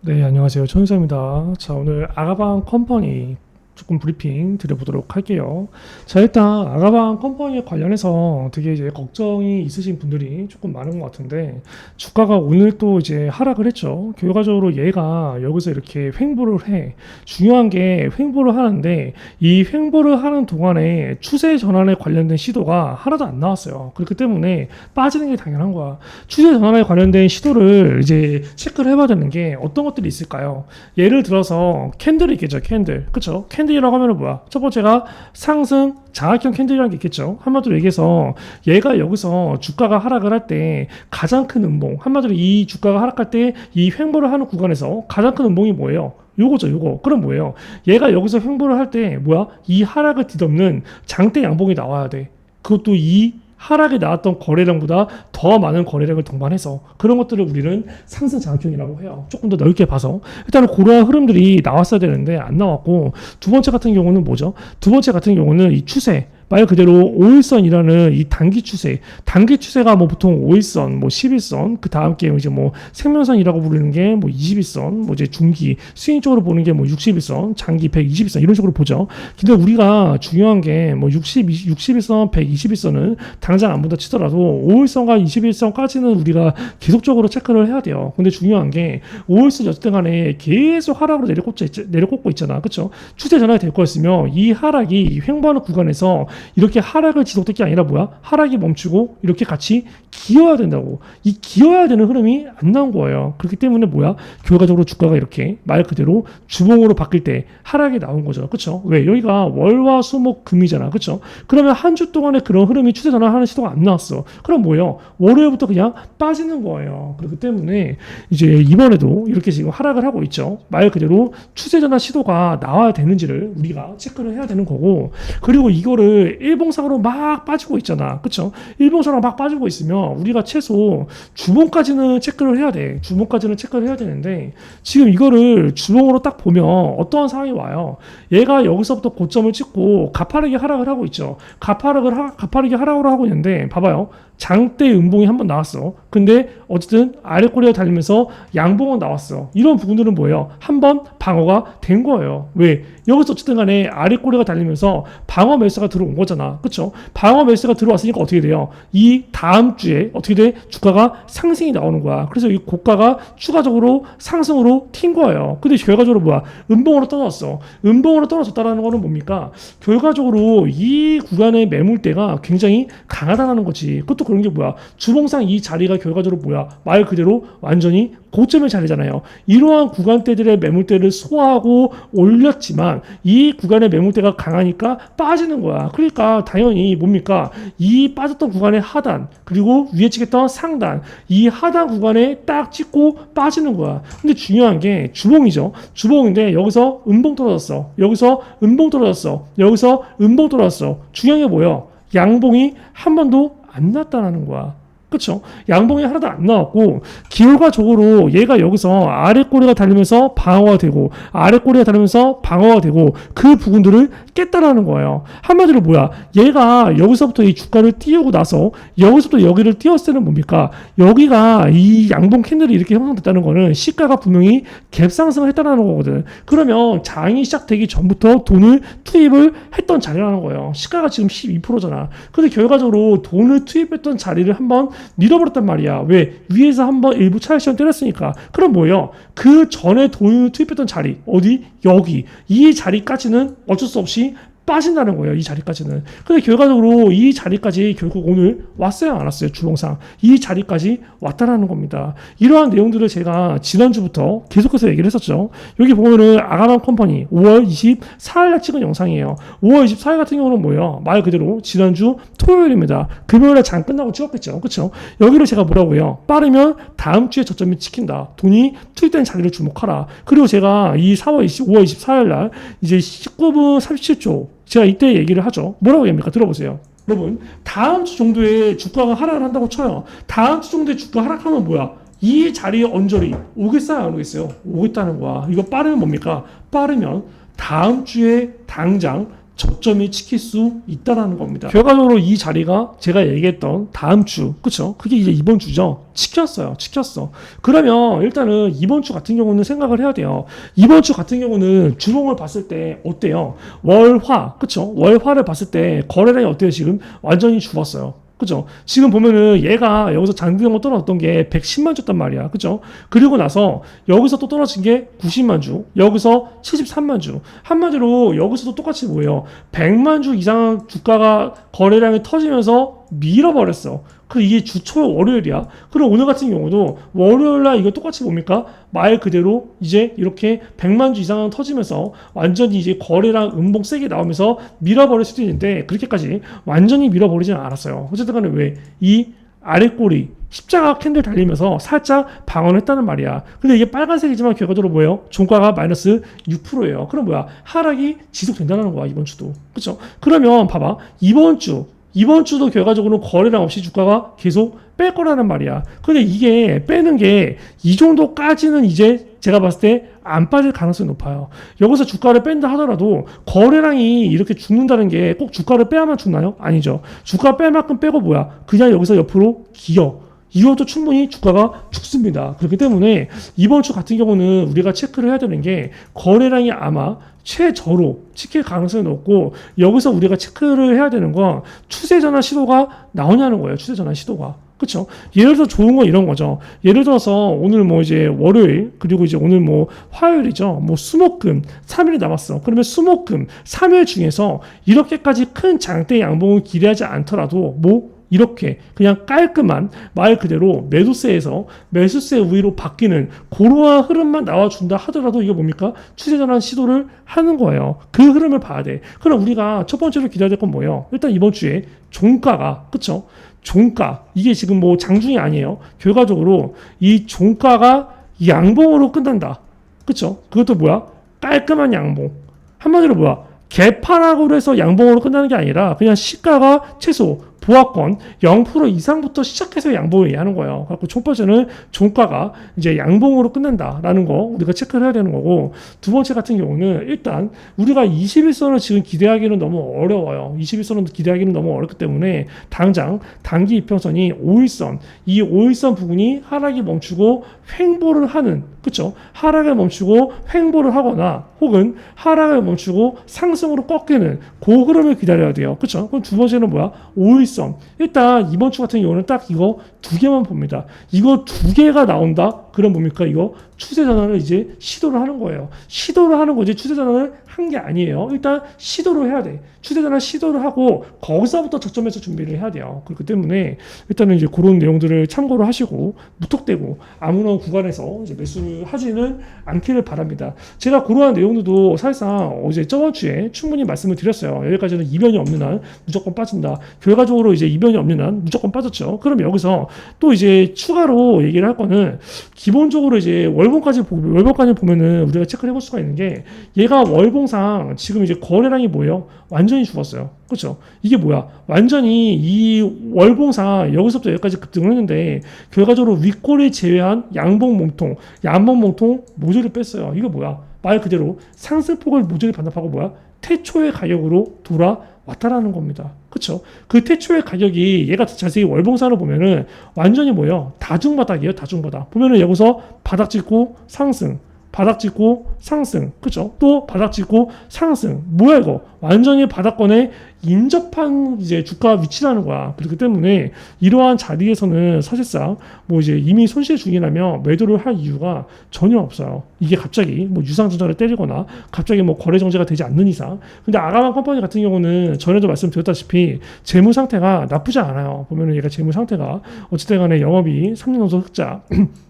네, 안녕하세요. 천유사입니다. 자, 오늘 아가방 컴퍼니 조금 브리핑 드려보도록 할게요. 자, 일단 아가방 컴퍼니에 관련해서 되게 이제 걱정이 있으신 분들이 조금 많은 것 같은데 주가가 오늘 또 이제 하락을 했죠. 결과적으로 얘가 여기서 이렇게 횡보를 해. 중요한 게 횡보를 하는데 이 횡보를 하는 동안에 추세 전환에 관련된 시도가 하나도 안 나왔어요. 그렇기 때문에 빠지는 게 당연한 거야. 추세 전환에 관련된 시도를 이제 체크를 해봐야 되는 게 어떤 것들이 있을까요? 예를 들어서 캔들이 있겠죠, 캔들. 그쵸? 캔들 이라고 하면은 뭐야? 첫 번째가 상승 장악형 캔들이라는 게 있겠죠. 한마디로 얘기해서 얘가 여기서 주가가 하락을 할 때 가장 큰 음봉, 한마디로 이 주가가 하락할 때 이 횡보를 하는 구간에서 가장 큰 음봉이 뭐예요? 요거죠, 요거. 그럼 뭐예요? 얘가 여기서 횡보를 할 때 뭐야? 이 하락을 뒤덮는 장대 양봉이 나와야 돼. 그것도 이 하락에 나왔던 거래량보다 더 많은 거래량을 동반해서 그런 것들을 우리는 상승 장악형이라고 해요. 조금 더 넓게 봐서 일단은 그러한 흐름들이 나왔어야 되는데 안 나왔고 두 번째 같은 경우는 뭐죠? 두 번째 같은 경우는 이 추세 말 그대로 5일선이라는 이 단기 추세, 단기 추세가 뭐 보통 5일선, 뭐 11선, 그 다음 게 이제 뭐 생명선이라고 부르는 게 뭐 21선, 뭐 이제 중기, 쪽으로 보는 게 뭐 61선, 장기 120선 이런 식으로 보죠. 근데 우리가 중요한 게 뭐 60, 61선, 121선은 당장 안 본다 치더라도 5일선과 21선까지는 우리가 계속적으로 체크를 해야 돼요. 근데 중요한 게 5일선 어쨌든 간에 계속 하락으로 내려꽂고, 있, 내려꽂고 있잖아. 그쵸? 추세 전환이 될 거였으면 이 하락이 횡보하는 구간에서 이렇게 하락을 지속될 게 아니라 뭐야? 하락이 멈추고 이렇게 같이 기어야 된다고. 이 기어야 되는 흐름이 안 나온 거예요. 그렇기 때문에 뭐야? 결과적으로 주가가 이렇게 말 그대로 주봉으로 바뀔 때 하락이 나온 거죠. 그쵸? 왜? 여기가 월화 수목 금이잖아. 그쵸? 그러면 한 주 동안에 그런 흐름이 추세 전환하는 시도가 안 나왔어. 그럼 뭐예요? 월요일부터 그냥 빠지는 거예요. 그렇기 때문에 이제 이번에도 이렇게 지금 하락을 하고 있죠. 말 그대로 추세 전환 시도가 나와야 되는지를 우리가 체크를 해야 되는 거고 그리고 이거를 일봉상으로 막 빠지고 있잖아. 그쵸? 일봉상으로 막 빠지고 있으면 우리가 최소 주봉까지는 체크를 해야 돼. 주봉까지는 체크를 해야 되는데 지금 이거를 주봉으로 딱 보면 어떠한 상황이 와요. 얘가 여기서부터 고점을 찍고 가파르게 하락을 하고 있죠. 가파르게, 하, 가파르게 하락을 하고 있는데 봐봐요. 장대 음봉이 한 번 나왔어. 근데 어쨌든 아래 꼬리가 달리면서 양봉은 나왔어. 이런 부분들은 뭐예요? 한 번 방어가 된 거예요. 왜? 여기서 어쨌든 간에 아래 꼬리가 달리면서 방어 매수가 들어온 거잖아. 그쵸? 방어 매수가 들어왔으니까 어떻게 돼요? 이 다음 주에 어떻게 돼? 주가가 상승이 나오는 거야. 그래서 이 고가가 추가적으로 상승으로 튄 거예요. 근데 결과적으로 뭐야? 음봉으로 떨어졌어. 음봉으로 떨어졌다라는 거는 뭡니까? 결과적으로 이 구간의 매물대가 굉장히 강하다는 거지. 그것도 그런 게 뭐야? 주봉상 이 자리가 결과적으로 뭐야? 말 그대로 완전히 고점의 자리잖아요. 이러한 구간대들의 매물대를 소화하고 올렸지만 이 구간의 매물대가 강하니까 빠지는 거야. 그 러니까 당연히 뭡니까? 이 빠졌던 구간의 하단 그리고 위에 찍혔던 상단 이 하단 구간에 딱 찍고 빠지는 거야. 근데 중요한 게 주봉이죠. 주봉인데 여기서 음봉 떨어졌어. 여기서 음봉 떨어졌어. 여기서 음봉 떨어졌어. 중요한 게 뭐예요? 양봉이 한 번도 안 났다라는 거야. 그쵸? 양봉이 하나도 안 나왔고, 기울가적으로 얘가 여기서 아래 꼬리가 달리면서 방어가 되고, 아래 꼬리가 달리면서 방어가 되고, 그 부분들을 깼다라는 거예요. 한마디로 뭐야? 얘가 여기서부터 이 주가를 띄우고 나서, 여기서부터 여기를 띄웠을 때는 뭡니까? 여기가 이 양봉 캔들이 이렇게 형성됐다는 거는 시가가 분명히 갭 상승을 했다는 거거든. 그러면 장이 시작되기 전부터 돈을 투입을 했던 자리라는 거예요. 시가가 지금 12%잖아. 근데 결과적으로 돈을 투입했던 자리를 한번 밀어버렸단 말이야. 왜? 위에서 한번 일부 차익 시험 때렸으니까. 그럼 뭐예요? 그 전에 돈을 투입했던 자리, 어디? 여기. 이 자리까지는 어쩔 수 없이 빠진다는 거예요. 이 자리까지는. 근데 결과적으로 이 자리까지 결국 오늘 왔어요, 안 왔어요? 주봉상. 이 자리까지 왔다라는 겁니다. 이러한 내용들을 제가 지난주부터 계속해서 얘기를 했었죠. 여기 보면은 아가만 컴퍼니 5월 24일날 찍은 영상이에요. 5월 24일 같은 경우는 뭐예요? 말 그대로 지난주 토요일입니다. 금요일에 장 끝나고 찍었겠죠. 그쵸? 여기를 제가 뭐라고 해요? 빠르면 다음 주에 저점이 찍힌다. 돈이 투입된 자리를 주목하라. 그리고 제가 이 4월 20, 5월 24일날 이제 19분 37초 제가 이때 얘기를 하죠. 뭐라고 얘기합니까? 들어보세요. 여러분, 다음 주 정도에 주가가 하락을 한다고 쳐요. 다음 주 정도에 주가 하락하면 뭐야? 이 자리에 언저리 오겠어요? 안 오겠어요? 오겠다는 거야. 이거 빠르면 뭡니까? 빠르면 다음 주에 당장 저점이 찍힐 수 있다라는 겁니다. 결과적으로 이 자리가 제가 얘기했던 다음 주, 그쵸? 그게 이제 이번 주죠. 지켰어요. 지켰어. 그러면 일단은 이번 주 같은 경우는 생각을 해야 돼요. 이번 주 같은 경우는 주봉을 봤을 때 어때요? 월화, 그쵸? 월화를 봤을 때 거래량이 어때요? 지금 완전히 죽었어요. 그죠? 지금 보면은 얘가 여기서 장기경으로 떨어졌던 게 110만 주단 말이야. 그죠? 그리고 나서 여기서 또 떨어진 게 90만 주, 여기서 73만 주. 한마디로 여기서도 똑같이 뭐예요? 100만 주 이상 주가가 거래량이 터지면서 밀어버렸어. 그 이게 주 초 월요일이야. 그럼 오늘 같은 경우도 월요일 날 이거 똑같이 뭡니까? 말 그대로 이제 이렇게 100만 주 이상 터지면서 완전히 이제 거래량 음봉 세게 나오면서 밀어버릴 수도 있는데 그렇게까지 완전히 밀어버리지는 않았어요. 어쨌든 간에 왜 이 아랫꼬리 십자가 캔들 달리면서 살짝 방언했다는 말이야. 근데 이게 빨간색이지만 결과적으로 뭐예요? 종가가 마이너스 6%예요. 그럼 뭐야? 하락이 지속된다는 거야 이번 주도. 그렇죠? 그러면 봐봐 이번 주 이번 주도 결과적으로 거래량 없이 주가가 계속 뺄 거라는 말이야. 근데 이게 빼는 게 이 정도까지는 이제 제가 봤을 때 안 빠질 가능성이 높아요. 여기서 주가를 뺀다 하더라도 거래량이 이렇게 죽는다는 게 꼭 주가를 빼야만 죽나요? 아니죠. 주가 뺄 만큼 빼고 뭐야? 그냥 여기서 옆으로 기어. 이것도 충분히 주가가 죽습니다. 그렇기 때문에 이번 주 같은 경우는 우리가 체크를 해야 되는 게 거래량이 아마 최저로 찍힐 가능성이 높고 여기서 우리가 체크를 해야 되는 건 추세 전환 시도가 나오냐는 거예요. 추세 전환 시도가. 그렇죠? 예를 들어 좋은 건 이런 거죠. 예를 들어서 오늘 뭐 이제 월요일 그리고 이제 오늘 뭐 화요일이죠. 뭐 수목금 3일이 남았어. 그러면 수목금 3일 중에서 이렇게까지 큰 장대 양봉을 기대하지 않더라도 뭐 이렇게 그냥 깔끔한 말 그대로 매도세에서 매수세 우위로 바뀌는 그러한 흐름만 나와준다 하더라도 이게 뭡니까? 추세전환 시도를 하는 거예요. 그 흐름을 봐야 돼. 그럼 우리가 첫 번째로 기대해야 될 건 뭐예요? 일단 이번 주에 종가가 그쵸? 종가 이게 지금 뭐 장중이 아니에요. 결과적으로 이 종가가 양봉으로 끝난다. 그쵸? 그것도 뭐야? 깔끔한 양봉. 한마디로 뭐야? 개파락으로 해서 양봉으로 끝나는 게 아니라 그냥 시가가 최소 보합권 0% 이상부터 시작해서 양봉을 얘기하는 거예요. 그래서 첫 번째는 종가가 이제 양봉으로 끝난다라는 거 우리가 체크를 해야 되는 거고 두 번째 같은 경우는 일단 우리가 21선을 지금 기대하기는 너무 어려워요. 21선은 기대하기는 너무 어렵기 때문에 당장 단기 이평선이 5일선 이 5일선 부분이 하락이 멈추고 횡보를 하는 그쵸? 하락을 멈추고 횡보를 하거나 혹은 하락을 멈추고 상승으로 꺾이는 그 흐름을 기다려야 돼요. 그쵸? 그럼 두 번째는 뭐야? 5일선. 일단 이번 주 같은 경우는 딱 이거 두 개만 봅니다. 이거 두 개가 나온다? 그럼 뭡니까? 이거 추세 전환을 이제 시도를 하는 거예요. 시도를 하는 거지 추세 전환을 한 게 아니에요. 일단 시도를 해야 돼. 추세 전환 시도를 하고 거기서부터 저점에서 준비를 해야 돼요. 그렇기 때문에 일단은 이제 그런 내용들을 참고를 하시고 무턱대고 아무런 구간에서 이제 매수를 하지는 않기를 바랍니다. 제가 그러한 내용들도 사실상 어제 저번 주에 충분히 말씀을 드렸어요. 여기까지는 이변이 없는 한 무조건 빠진다. 결과적으로 이제 이변이 없는 한 무조건 빠졌죠. 그럼 여기서 또 이제 추가로 얘기를 할 거는 기본적으로 이제 월 봉까지 보- 월봉까지 보면은 우리가 체크를 해볼 수가 있는 게 얘가 월봉상 지금 이제 거래량이 뭐예요? 완전히 죽었어요. 그렇죠? 이게 뭐야? 완전히 이 월봉상 여기서부터 여기까지 급등을 했는데 결과적으로 윗골을 제외한 양봉 몸통, 양봉 몸통 모조리 뺐어요. 이거 뭐야? 말 그대로 상승폭을 모조리 반납하고 뭐야? 태초의 가격으로 돌아왔다라는 겁니다. 그렇죠? 그 태초의 가격이 얘가 자세히 월봉산을 보면은 완전히 뭐예요? 다중바닥이에요. 다중바닥. 보면은 여기서 바닥 찍고 상승, 바닥 찍고 상승, 그죠? 또 바닥 찍고 상승. 뭐야 이거? 완전히 바닥권에 인접한 이제 주가 위치라는 거야. 그렇기 때문에 이러한 자리에서는 사실상 뭐 이제 이미 손실 중이라면 매도를 할 이유가 전혀 없어요. 이게 갑자기 뭐 유상증자를 때리거나 갑자기 뭐 거래 정지가 되지 않는 이상. 근데 아가만 컴퍼니 같은 경우는 전에도 말씀드렸다시피 재무 상태가 나쁘지 않아요. 보면은 얘가 재무 상태가 어쨌든 간에 영업이 3년 연속 흑자.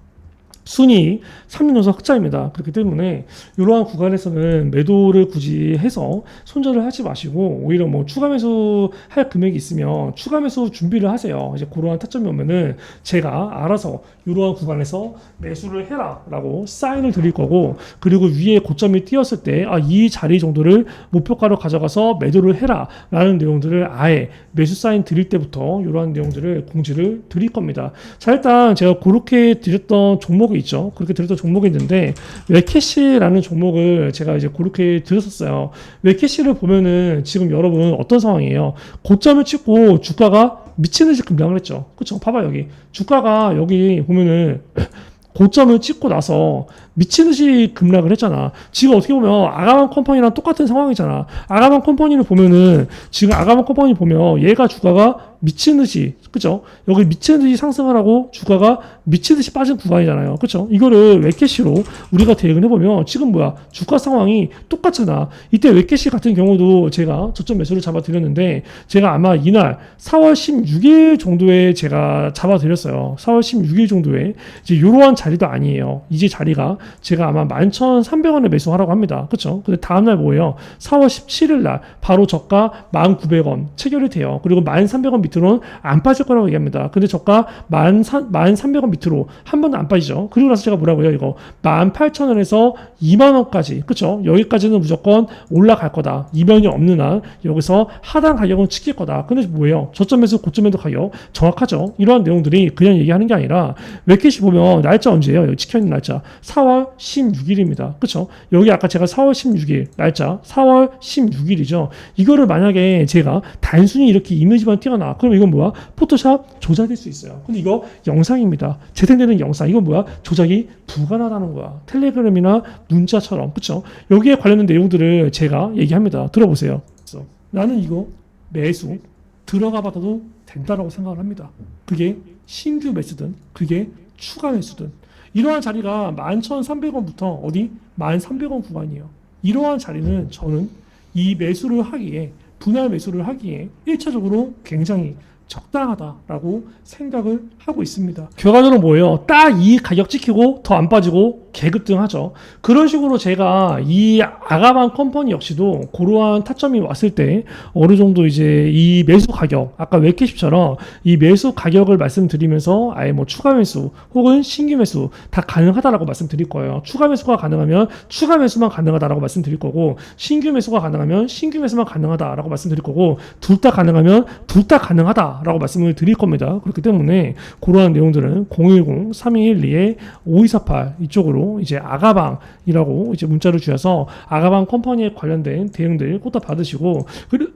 순이 3년 연속 흑자입니다. 그렇기 때문에 이러한 구간에서는 매도를 굳이 해서 손절을 하지 마시고 오히려 뭐 추가 매수 할 금액이 있으면 추가 매수 준비를 하세요. 이제 그러한 타점이 오면은 제가 알아서 이러한 구간에서 매수를 해라라고 사인을 드릴 거고 그리고 위에 고점이 띄었을 때 아 이 자리 정도를 목표가로 가져가서 매도를 해라라는 내용들을 아예 매수 사인 드릴 때부터 이러한 내용들을 공지를 드릴 겁니다. 자 일단 제가 그렇게 드렸던 종목이 있죠. 그렇게 들었던 종목이 있는데 웨캐시라는 종목을 제가 이제 그렇게 들었었어요. 웨캐시를 보면은 지금 여러분 어떤 상황이에요? 고점을 찍고 주가가 미친 듯이 급락을 했죠. 그쵸? 봐봐 여기 주가가 여기 보면은 고점을 찍고 나서 미친 듯이 급락을 했잖아. 지금 어떻게 보면 아가만 컴퍼니랑 똑같은 상황이잖아. 아가만 컴퍼니를 보면은 지금 아가만 컴퍼니 보면 얘가 주가가 미친 듯이 그죠? 여기 미친 듯이 상승을 하고 주가가 미친 듯이 빠진 구간이잖아요. 그죠? 이거를 웨캐시로 우리가 대응을 해보면 지금 뭐야? 주가 상황이 똑같잖아. 이때 웨캐시 같은 경우도 제가 저점 매수를 잡아 드렸는데 제가 아마 이날 4월 16일 정도에 제가 잡아 드렸어요. 4월 16일 정도에 이제 이러한 자리도 아니에요. 이제 자리가 제가 아마 11,300원에 매수하라고 합니다. 그쵸? 근데 다음 날 뭐예요? 4월 17일 날 바로 저가 1,900원 체결이 돼요. 그리고 1,300원 밑으로는 안 빠질 거라고 얘기합니다. 근데 저가 1,300원 밑으로 한 번도 안 빠지죠. 그리고 나서 제가 뭐라고요? 이거 18,000원에서 2만 원까지. 그쵸? 여기까지는 무조건 올라갈 거다. 이변이 없는 한 여기서 하단 가격은 지킬 거다. 근데 뭐예요? 저점에서 고점에도 가격 정확하죠. 이러한 내용들이 그냥 얘기하는 게 아니라 웹캐시 보면 날짜 언제예요? 여기 찍혀 있는 날짜 4월 16일입니다. 그쵸? 여기 아까 제가 4월 16일 날짜 4월 16일이죠. 이거를 만약에 제가 단순히 이렇게 이미지만 띄어놔 그럼 이건 뭐야? 포토샵 조작일 수 있어요. 근데 이거 영상입니다. 재생되는 영상. 이건 뭐야? 조작이 불가능하다는 거야. 텔레그램이나 문자처럼. 그쵸? 여기에 관련된 내용들을 제가 얘기합니다. 들어보세요. 나는 이거 매수 들어가 봐도 된다라고 생각을 합니다. 그게 신규 매수든 그게 추가 매수든 이러한 자리가 11,300원부터 어디 1,300원 구간이에요. 이러한 자리는 저는 이 매수를 하기에 분할 매수를 하기에 1차적으로 굉장히 적당하다라고 생각을 하고 있습니다. 결과적으로 뭐예요? 딱 이 가격 지키고 더 안 빠지고 개급등하죠. 그런 식으로 제가 이 아가방 컴퍼니 역시도 그러한 타점이 왔을 때 어느 정도 이제 이 매수 가격 아까 웨캐십처럼 이 매수 가격을 말씀드리면서 아예 뭐 추가 매수 혹은 신규 매수 다 가능하다라고 말씀드릴 거예요. 추가 매수가 가능하면 추가 매수만 가능하다라고 말씀드릴 거고 신규 매수가 가능하면 신규 매수만 가능하다라고 말씀드릴 거고 둘 다 가능하면 둘 다 가능하다라고 말씀을 드릴 겁니다. 그렇기 때문에 그러한 내용들은 010-3212-5248 이쪽으로 이제 아가방이라고 이제 문자를 주셔서 아가방 컴퍼니에 관련된 대응들 꼭다 받으시고 그리고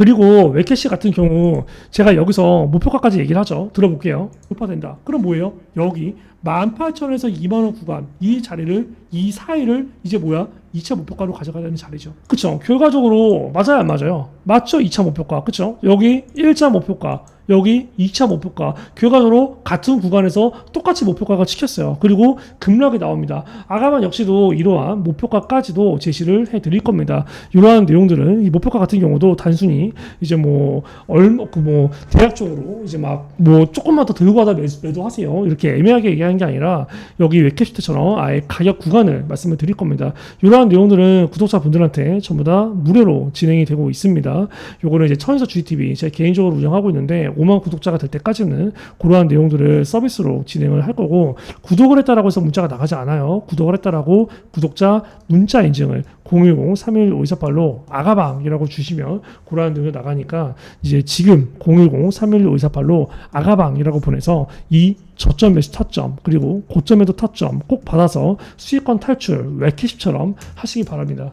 그리고 웨캐시 같은 경우 제가 여기서 목표가까지 얘기를 하죠. 들어볼게요. 목표된다. 그럼 뭐예요? 여기 18,000원에서 2만원 구간 이 자리를 이 사이를 이제 뭐야? 2차 목표가로 가져가야 되는 자리죠. 그쵸? 결과적으로 맞아요 안 맞아요? 맞죠? 2차 목표가 그쵸? 여기 1차 목표가 여기 2차 목표가 결과적으로 같은 구간에서 똑같이 목표가가 찍혔어요. 그리고 급락이 나옵니다. 아가만 역시도 이러한 목표가까지도 제시를 해 드릴 겁니다. 이러한 내용들은 이 목표가 같은 경우도 단순히 이제 뭐 얼마 그뭐 대략적으로 이제 막 뭐 조금만 더 들고 가다 매도하세요. 이렇게 애매하게 얘기하는 게 아니라 여기 웹캐시트처럼 아예 가격 구간을 말씀을 드릴 겁니다. 이러한 내용들은 구독자 분들한테 전부 다 무료로 진행이 되고 있습니다. 요거는 이제 천에서 GTV 제가 개인적으로 운영하고 있는데 5만 구독자가 될 때까지는 그러한 내용들을 서비스로 진행을 할 거고 구독을 했다라고 해서 문자가 나가지 않아요. 구독을 했다라고 구독자 문자 인증을 010-311-528로 아가방이라고 주시면 그러한 내용이 나가니까 이제 지금 010-311-528로 아가방이라고 보내서 이 저점 매수 타점 그리고 고점에도 타점 꼭 받아서 수익권 탈출 웨캐십처럼 하시기 바랍니다.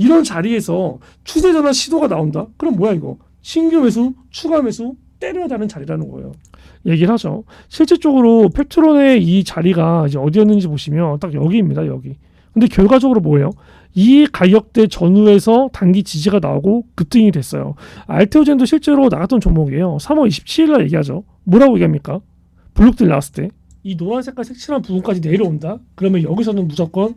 이런 자리에서 추세 전환 시도가 나온다? 그럼 뭐야 이거? 신규 매수, 추가 매수 때려야 되는 자리라는 거예요. 얘기를 하죠. 실질적으로 팩트론의 이 자리가 이제 어디였는지 보시면 딱 여기입니다. 여기. 근데 결과적으로 뭐예요? 이 가격대 전후에서 단기 지지가 나오고 급등이 됐어요. 알테오젠도 실제로 나갔던 종목이에요. 3월 27일 날 얘기하죠. 뭐라고 얘기합니까? 블록들 나왔을 때. 이 노란 색깔 색칠한 부분까지 내려온다? 그러면 여기서는 무조건